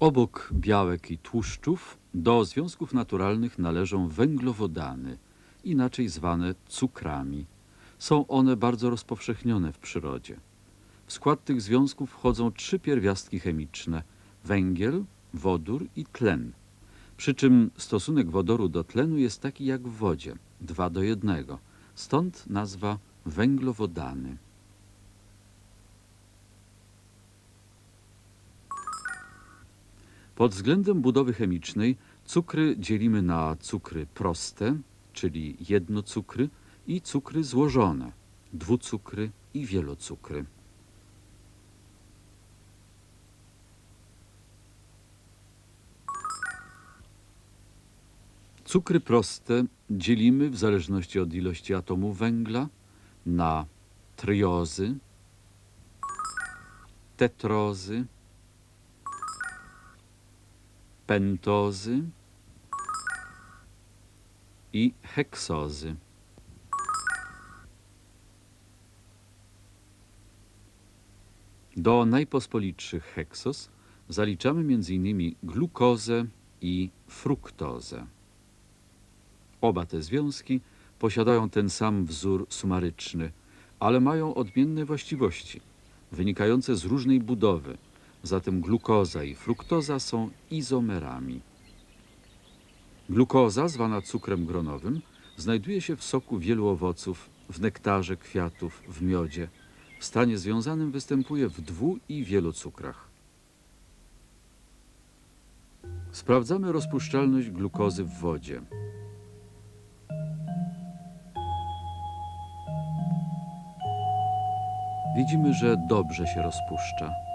Obok białek i tłuszczów do związków naturalnych należą węglowodany, inaczej zwane cukrami. Są one bardzo rozpowszechnione w przyrodzie. W skład tych związków wchodzą trzy pierwiastki chemiczne węgiel, wodór i tlen. Przy czym stosunek wodoru do tlenu jest taki jak w wodzie 2 do 1. Stąd nazwa węglowodany. Pod względem budowy chemicznej cukry dzielimy na cukry proste, czyli jednocukry, i cukry złożone, dwucukry i wielocukry. Cukry proste dzielimy w zależności od ilości atomów węgla na triozy, tetrozy, pentozy i heksozy. Do najpospolitszych heksos zaliczamy m.in. glukozę i fruktozę. Oba te związki posiadają ten sam wzór sumaryczny, ale mają odmienne właściwości, wynikające z różnej budowy. Zatem glukoza i fruktoza są izomerami. Glukoza, zwana cukrem gronowym, znajduje się w soku wielu owoców, w nektarze kwiatów, w miodzie. W stanie związanym występuje w dwu- i wielocukrach. Sprawdzamy rozpuszczalność glukozy w wodzie. Widzimy, że dobrze się rozpuszcza.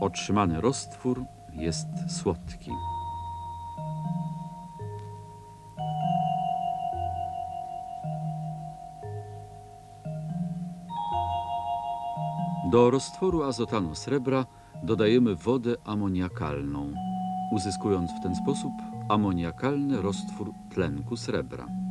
Otrzymany roztwór jest słodki. Do roztworu azotanu srebra dodajemy wodę amoniakalną, uzyskując w ten sposób amoniakalny roztwór tlenku srebra.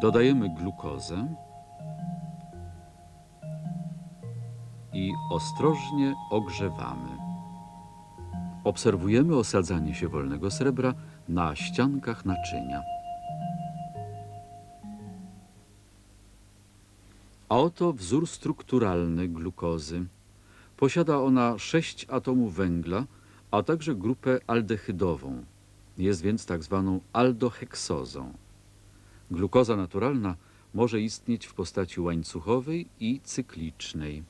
Dodajemy glukozę i ostrożnie ogrzewamy. Obserwujemy osadzanie się wolnego srebra na ściankach naczynia. A oto wzór strukturalny glukozy. Posiada ona sześć atomów węgla, a także grupę aldehydową. Jest więc tak zwaną aldoheksozą. Glukoza naturalna może istnieć w postaci łańcuchowej i cyklicznej.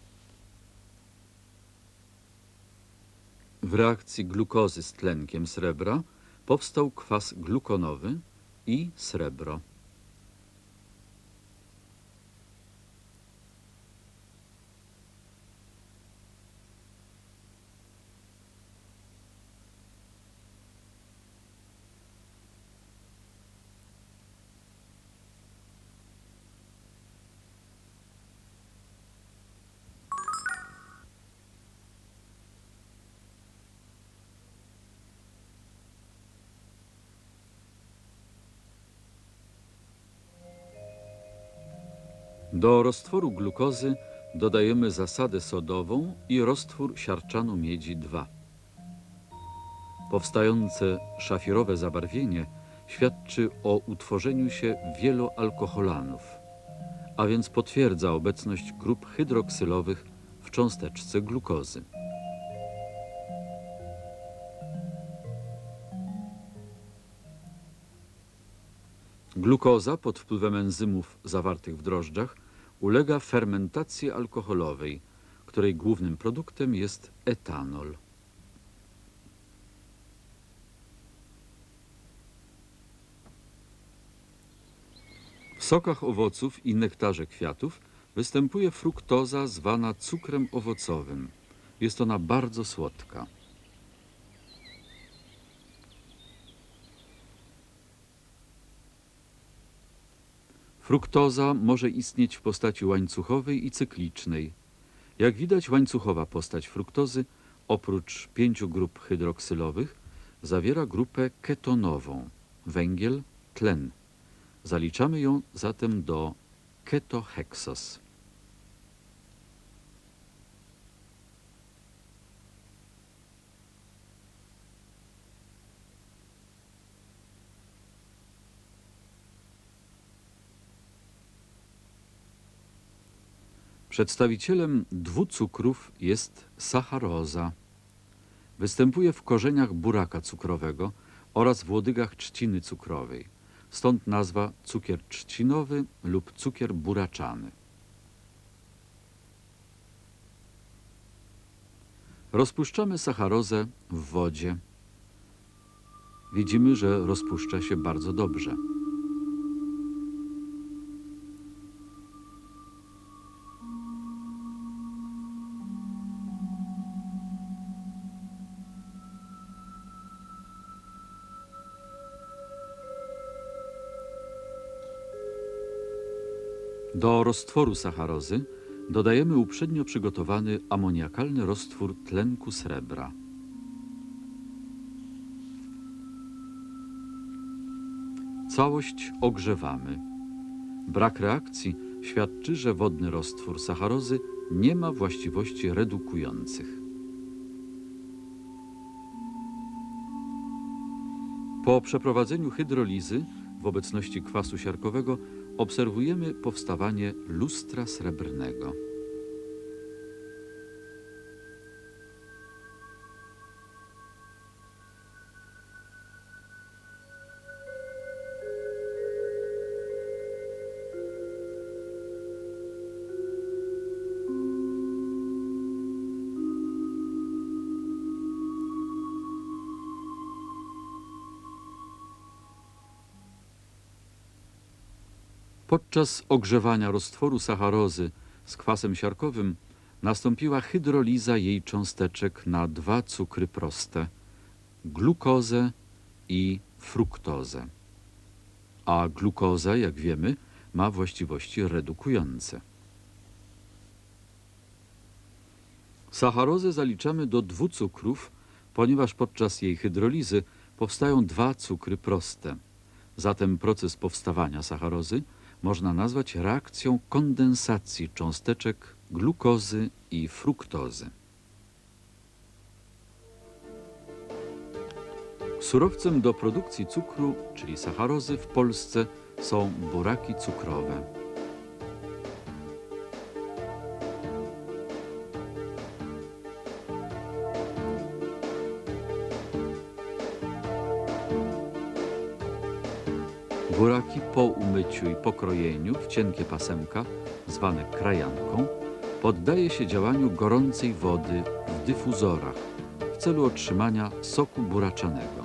W reakcji glukozy z tlenkiem srebra powstał kwas glukonowy i srebro. Do roztworu glukozy dodajemy zasadę sodową i roztwór siarczanu miedzi 2. Powstające szafirowe zabarwienie świadczy o utworzeniu się wieloalkoholanów, a więc potwierdza obecność grup hydroksylowych w cząsteczce glukozy. Glukoza pod wpływem enzymów zawartych w drożdżach ulega fermentacji alkoholowej, której głównym produktem jest etanol. W sokach owoców i nektarze kwiatów występuje fruktoza zwana cukrem owocowym. Jest ona bardzo słodka. Fruktoza może istnieć w postaci łańcuchowej i cyklicznej. Jak widać, łańcuchowa postać fruktozy oprócz pięciu grup hydroksylowych zawiera grupę ketonową. węgiel, tlen. Zaliczamy ją zatem do ketoheksos. Przedstawicielem dwucukrów jest sacharoza. Występuje w korzeniach buraka cukrowego oraz w łodygach trzciny cukrowej. Stąd nazwa cukier trzcinowy lub cukier buraczany. Rozpuszczamy sacharozę w wodzie. Widzimy, że rozpuszcza się bardzo dobrze. Do roztworu sacharozy dodajemy uprzednio przygotowany amoniakalny roztwór tlenku srebra. Całość ogrzewamy. Brak reakcji świadczy, że wodny roztwór sacharozy nie ma właściwości redukujących. Po przeprowadzeniu hydrolizy w obecności kwasu siarkowego obserwujemy powstawanie lustra srebrnego. Podczas ogrzewania roztworu sacharozy z kwasem siarkowym nastąpiła hydroliza jej cząsteczek na dwa cukry proste glukozę i fruktozę. A glukoza, jak wiemy, ma właściwości redukujące. Sacharozę zaliczamy do dwucukrów, ponieważ podczas jej hydrolizy powstają dwa cukry proste. Zatem proces powstawania sacharozy można nazwać reakcją kondensacji cząsteczek glukozy i fruktozy. Surowcem do produkcji cukru, czyli sacharozy w Polsce są buraki cukrowe. Buraki po umyciu i pokrojeniu w cienkie pasemka, zwane krajanką, poddaje się działaniu gorącej wody w dyfuzorach w celu otrzymania soku buraczanego.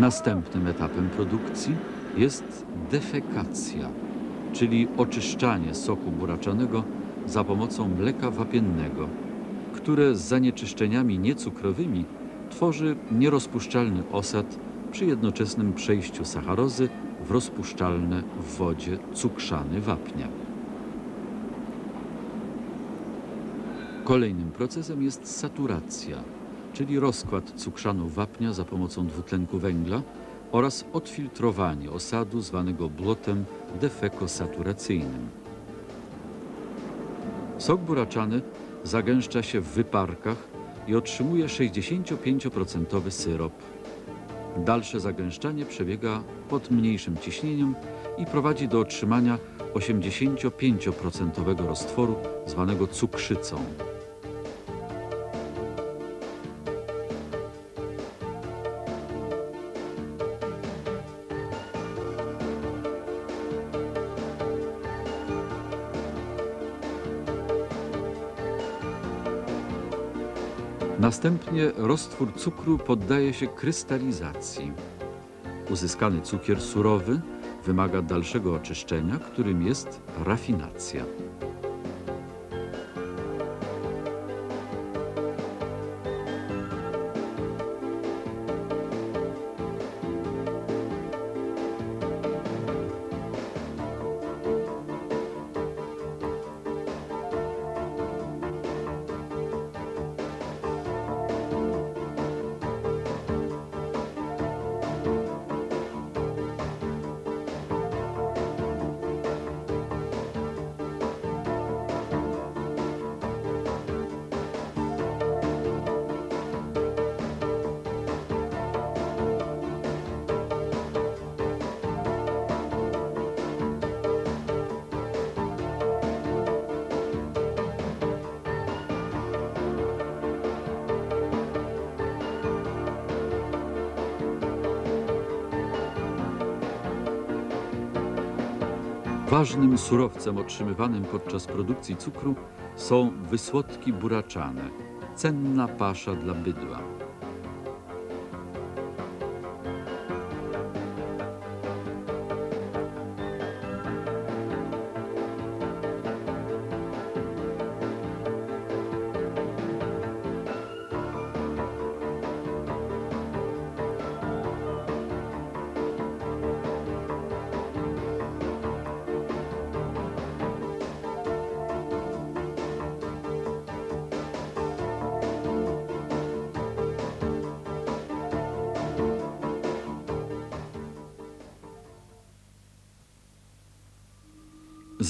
Następnym etapem produkcji jest defekacja, czyli oczyszczanie soku buraczanego za pomocą mleka wapiennego, które z zanieczyszczeniami niecukrowymi tworzy nierozpuszczalny osad przy jednoczesnym przejściu sacharozy w rozpuszczalne w wodzie cukrzany wapnia. Kolejnym procesem jest saturacja, czyli rozkład cukrzanu wapnia za pomocą dwutlenku węgla oraz odfiltrowanie osadu zwanego blotem defekosaturacyjnym. Sok buraczany zagęszcza się w wyparkach i otrzymuje 65% syrop. Dalsze zagęszczanie przebiega pod mniejszym ciśnieniem i prowadzi do otrzymania 85% roztworu zwanego cukrzycą. Następnie roztwór cukru poddaje się krystalizacji. Uzyskany cukier surowy wymaga dalszego oczyszczenia, którym jest rafinacja. Ważnym surowcem otrzymywanym podczas produkcji cukru są wysłodki buraczane, cenna pasza dla bydła.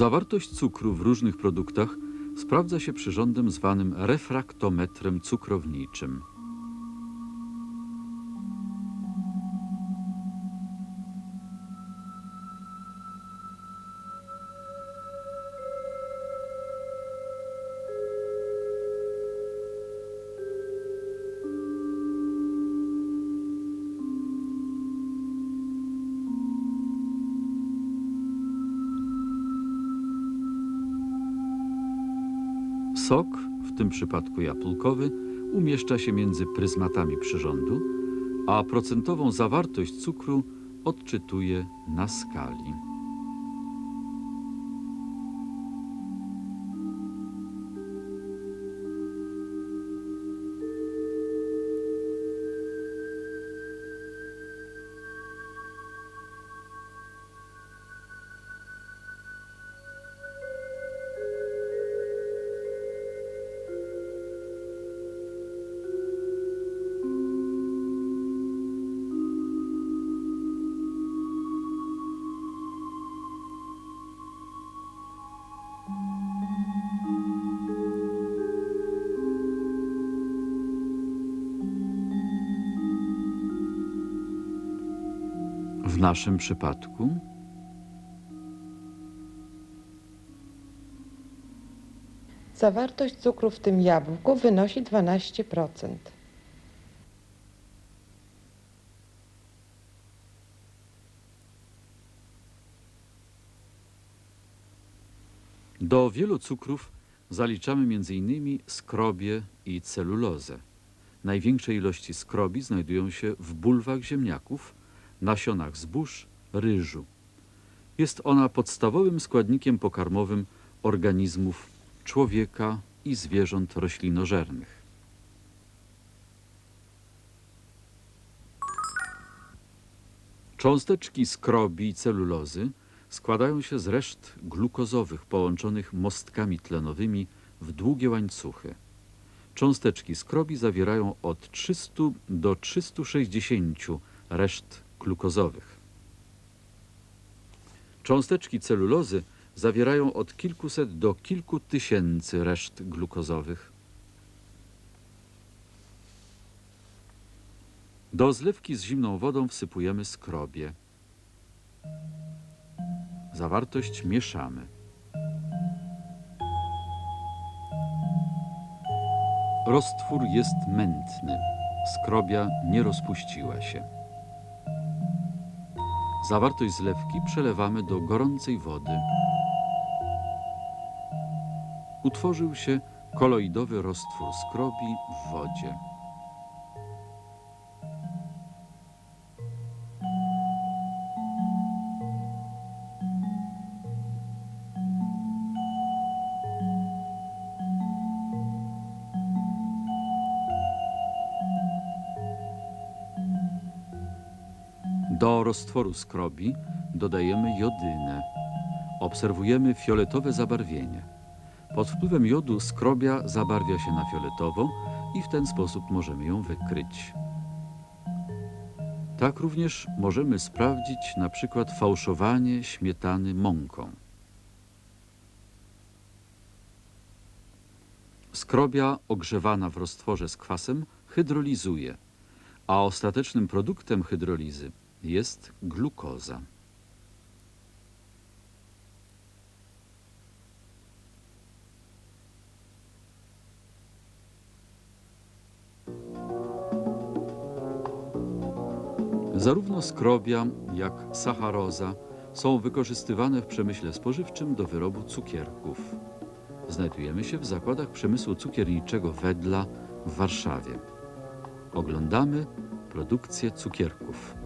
Zawartość cukru w różnych produktach sprawdza się przyrządem zwanym refraktometrem cukrowniczym. Sok, w tym przypadku jabłkowy, umieszcza się między pryzmatami przyrządu, a procentową zawartość cukru odczytuje na skali. Naszym przypadku Zawartość cukru w tym jabłku wynosi 12%. do wielu cukrów zaliczamy m.in. skrobię i celulozę. Największe ilości skrobi znajdują się w bulwach ziemniaków, nasionach zbóż, ryżu. Jest ona podstawowym składnikiem pokarmowym organizmów człowieka i zwierząt roślinożernych. Cząsteczki skrobi i celulozy składają się z reszt glukozowych połączonych mostkami tlenowymi w długie łańcuchy. Cząsteczki skrobi zawierają od 300 do 360 reszt glukozowych. Cząsteczki celulozy zawierają od kilkuset do kilku tysięcy reszt glukozowych. Do zlewki z zimną wodą wsypujemy skrobię. Zawartość mieszamy. Roztwór jest mętny. Skrobia nie rozpuściła się. Zawartość zlewki przelewamy do gorącej wody. Utworzył się Koloidowy roztwór skrobi w wodzie. Roztworu skrobi dodajemy jodynę. Obserwujemy fioletowe zabarwienie. Pod wpływem jodu skrobia zabarwia się na fioletowo i w ten sposób możemy ją wykryć. Tak również możemy sprawdzić na przykład fałszowanie śmietany mąką. Skrobia ogrzewana w roztworze z kwasem hydrolizuje, a ostatecznym produktem hydrolizy jest glukoza. Zarówno skrobia, jak sacharoza są wykorzystywane w przemyśle spożywczym do wyrobu cukierków. Znajdujemy się w zakładach przemysłu cukierniczego Wedla w Warszawie. Oglądamy produkcję cukierków.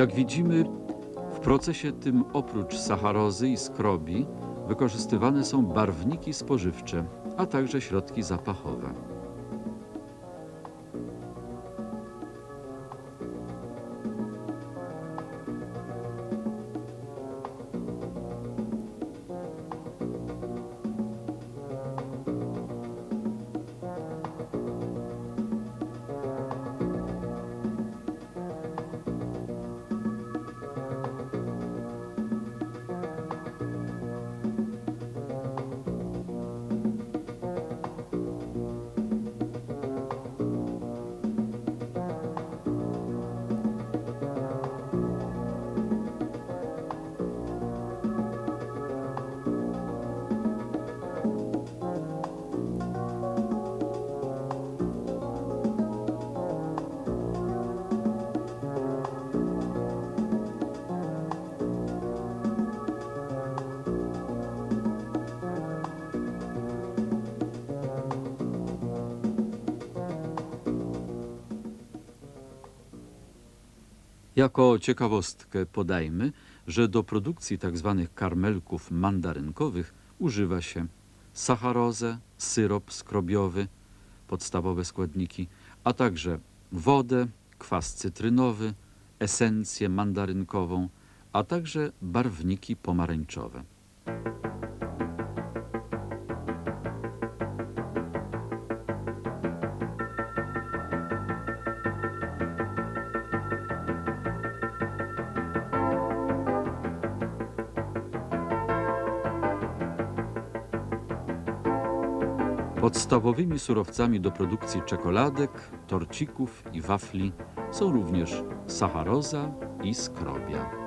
Jak widzimy, w procesie tym oprócz sacharozy i skrobi wykorzystywane są barwniki spożywcze, a także środki zapachowe. Jako ciekawostkę podajmy, że do produkcji tzw. karmelków mandarynkowych używa się sacharozę, syrop skrobiowy, podstawowe składniki, a także wodę, kwas cytrynowy, esencję mandarynkową, a także barwniki pomarańczowe. Podstawowymi surowcami do produkcji czekoladek, torcików i wafli są również sacharoza i skrobia.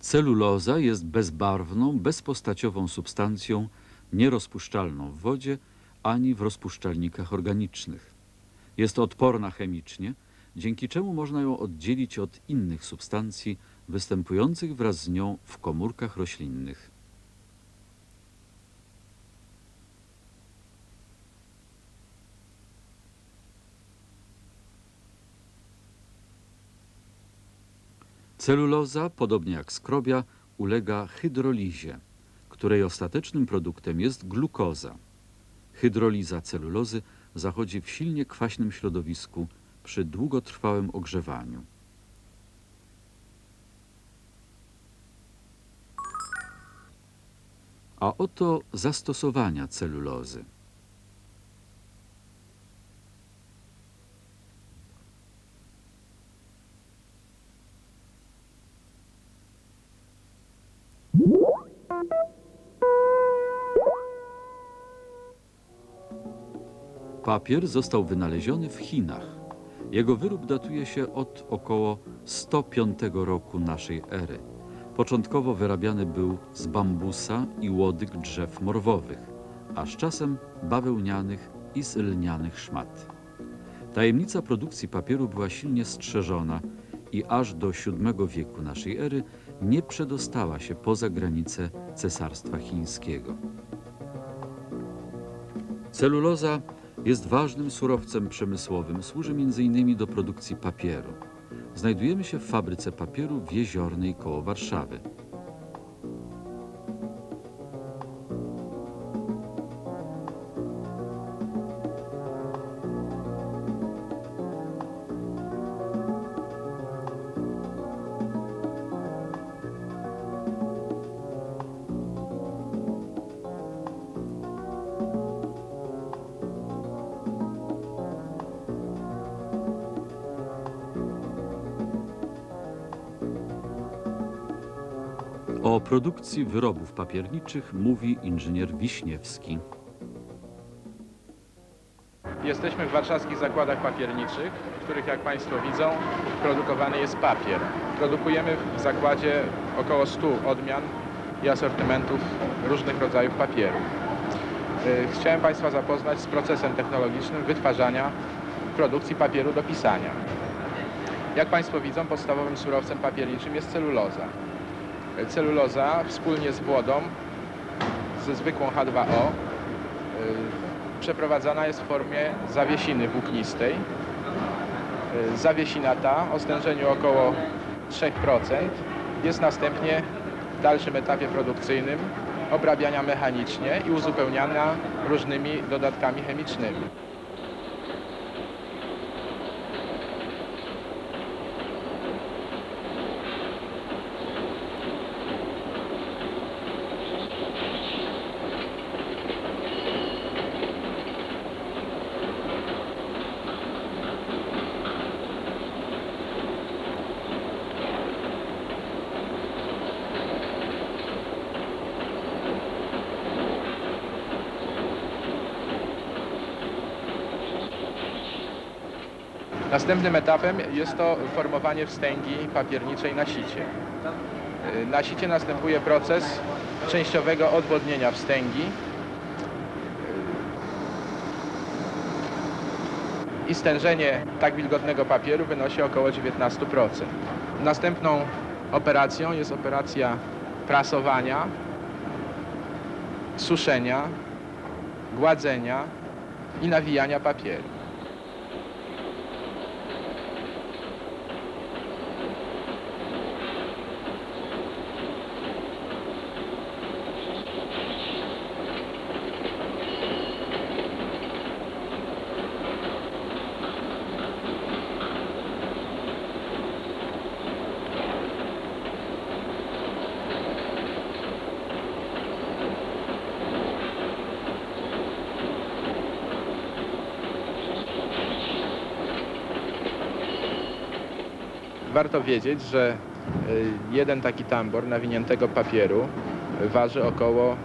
Celuloza jest bezbarwną, bezpostaciową substancją, nierozpuszczalną w wodzie ani w rozpuszczalnikach organicznych. Jest odporna chemicznie, dzięki czemu można ją oddzielić od innych substancji występujących wraz z nią w komórkach roślinnych. Celuloza, podobnie jak skrobia, ulega hydrolizie, której ostatecznym produktem jest glukoza. Hydroliza celulozy zachodzi w silnie kwaśnym środowisku przy długotrwałym ogrzewaniu. A oto zastosowania celulozy. Papier został wynaleziony w Chinach. Jego wyrób datuje się od około 105 roku naszej ery. Początkowo wyrabiany był z bambusa i łodyg drzew morwowych, a z czasem bawełnianych i z lnianych szmat. Tajemnica produkcji papieru była silnie strzeżona i aż do VII wieku naszej ery nie przedostała się poza granice Cesarstwa Chińskiego. Celuloza jest ważnym surowcem przemysłowym, służy m.in. do produkcji papieru. Znajdujemy się w fabryce papieru w Jeziornej koło Warszawy. Produkcji wyrobów papierniczych mówi inżynier Wiśniewski. Jesteśmy w warszawskich zakładach papierniczych, w których jak Państwo widzą produkowany jest papier. Produkujemy w zakładzie około 100 odmian i asortymentów różnych rodzajów papieru. Y, Chciałem Państwa zapoznać z procesem technologicznym wytwarzania produkcji papieru do pisania. Jak Państwo widzą, podstawowym surowcem papierniczym jest celuloza. Celuloza wspólnie z wodą, ze zwykłą H2O, y, przeprowadzana jest w formie zawiesiny włóknistej. Y, Zawiesina ta o stężeniu około 3% jest następnie w dalszym etapie produkcyjnym obrabiania mechanicznie i uzupełniana różnymi dodatkami chemicznymi. Następnym etapem jest to formowanie wstęgi papierniczej na sicie. Y, Na sicie następuje proces częściowego odwodnienia wstęgi i stężenie tak wilgotnego papieru wynosi około 19%. Następną operacją jest operacja prasowania, suszenia, gładzenia i nawijania papieru. Warto wiedzieć, że y, jeden taki tambor nawiniętego papieru waży około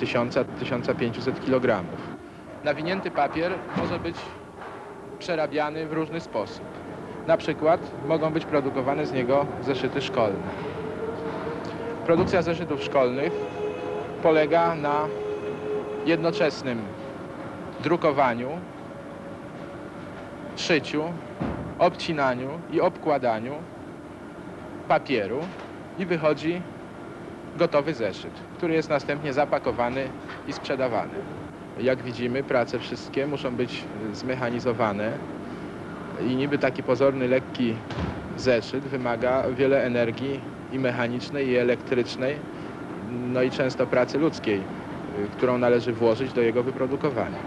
1000-1500 kg. Nawinięty papier może być przerabiany w różny sposób. Na przykład mogą być produkowane z niego zeszyty szkolne. Produkcja zeszytów szkolnych polega na jednoczesnym drukowaniu, szyciu, obcinaniu i obkładaniu papieru i wychodzi gotowy zeszyt, który jest następnie zapakowany i sprzedawany. Jak widzimy, prace wszystkie muszą być zmechanizowane i niby taki pozorny, lekki zeszyt wymaga wiele energii i mechanicznej, i elektrycznej, no i często pracy ludzkiej, którą należy włożyć do jego wyprodukowania.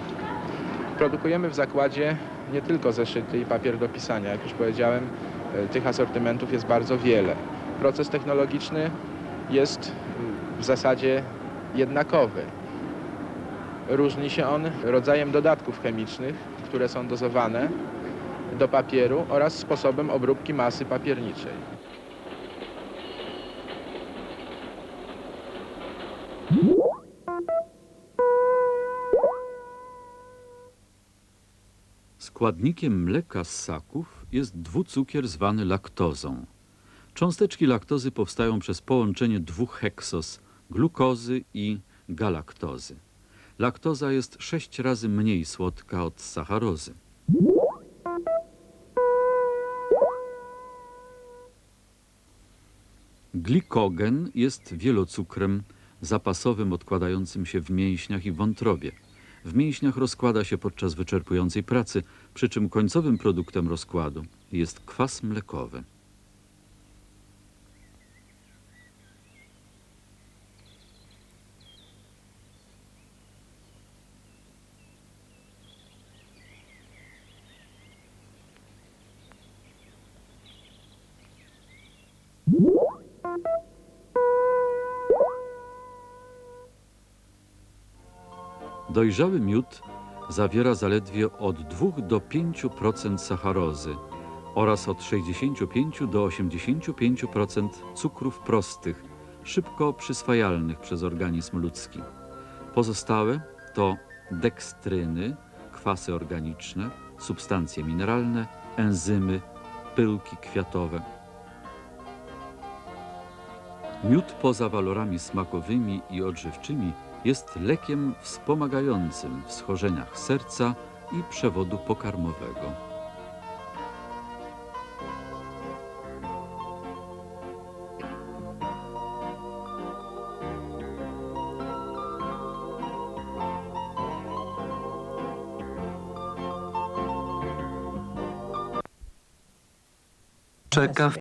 Produkujemy w zakładzie nie tylko zeszyty i papier do pisania. Jak już powiedziałem, y, tych asortymentów jest bardzo wiele. Proces technologiczny jest y, w zasadzie jednakowy. Różni się on rodzajem dodatków chemicznych, które są dozowane do papieru oraz sposobem obróbki masy papierniczej. Składnikiem mleka z ssaków jest dwucukier zwany laktozą. Cząsteczki laktozy powstają przez połączenie dwóch heksos, glukozy i galaktozy. Laktoza jest sześć razy mniej słodka od sacharozy. Glikogen jest wielocukrem zapasowym odkładającym się w mięśniach i wątrobie. W mięśniach rozkłada się podczas wyczerpującej pracy, przy czym końcowym produktem rozkładu jest kwas mlekowy. Dojrzały miód zawiera zaledwie od 2 do 5% sacharozy oraz od 65 do 85% cukrów prostych, szybko przyswajalnych przez organizm ludzki. Pozostałe to dekstryny, kwasy organiczne, substancje mineralne, enzymy, pyłki kwiatowe. Miód poza walorami smakowymi i odżywczymi jest lekiem wspomagającym w schorzeniach serca i przewodu pokarmowego. Czeka w